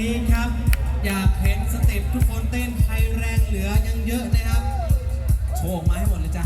นี้ครับ อยากเห็นสเต็ปทุกคนเต้นไทยแรงเหลือยังเยอะนะครับ โชว์ออกมาให้หมดเลยจ้ะ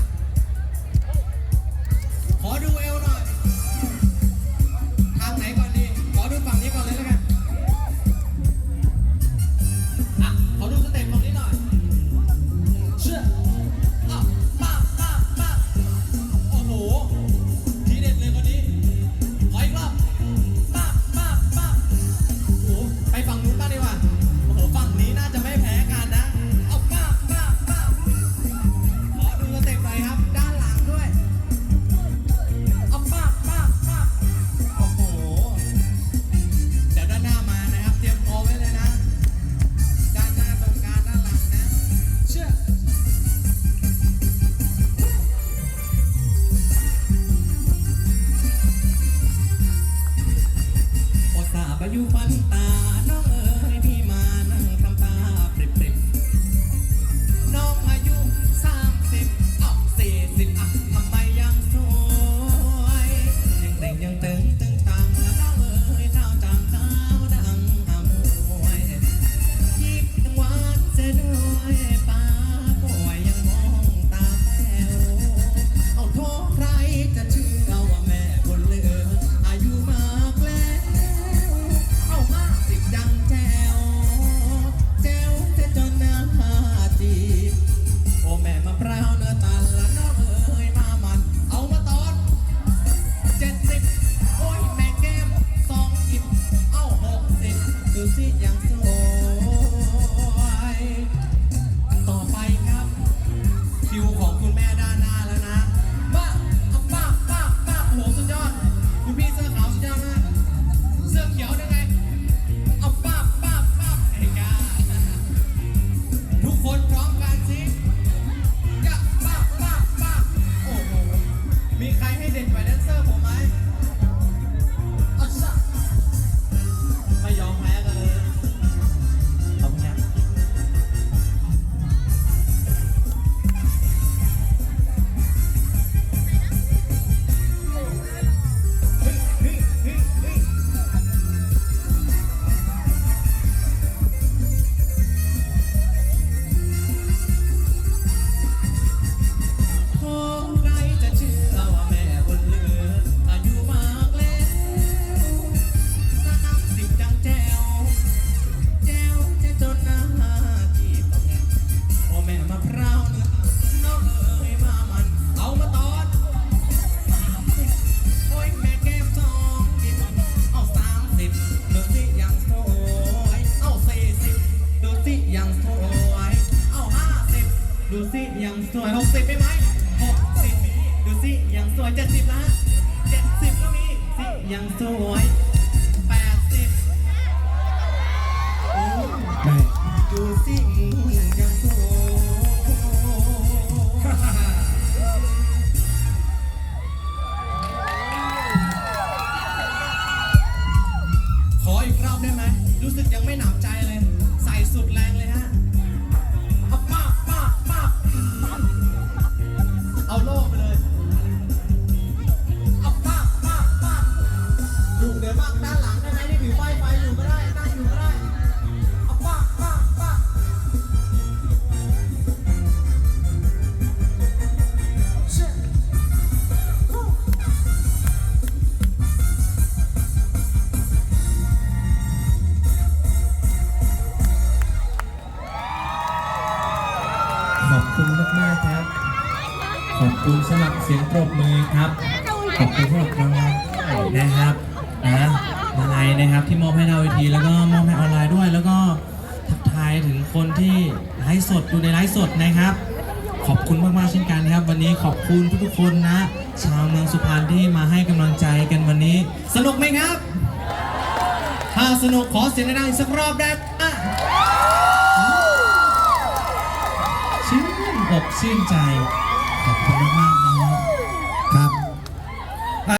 to see young soul. ดูสิยังสวยหกสิบไหมไหมหกสิบดูสิยังสวยเจ็ดสิบละเจ็ดสิบก็มีสิยังสวยแปดสิบโอ้ดูสิยังสวยขออีกรอบได้ไหมรู้สึกยังไม่หนาวใจ มากครับ ขอบคุณสำหรับเสียงปรบมือครับ ขอบคุณสำหรับรางวันะครับนะมาลัยนะครับที่มอบให้เราวเวทีแล้วก็มอบให้ออนไลน์ด้วย แล้วก็ทักทายถึงคนที่ไลฟ์สดอยู่ในไลฟ์สดนะครับ ขอบคุณมากๆเช่นกันครับ วันนี้ขอบคุณทุกๆคนนะ ชาวเมืองสุพรรณที่มาให้กำลังใจกันวันนี้ สนุกไหมครับ ถ้าสนุกขอเสียงดังอีกสักรอบได้ ชื่นใจขอบคุณมากนะครับ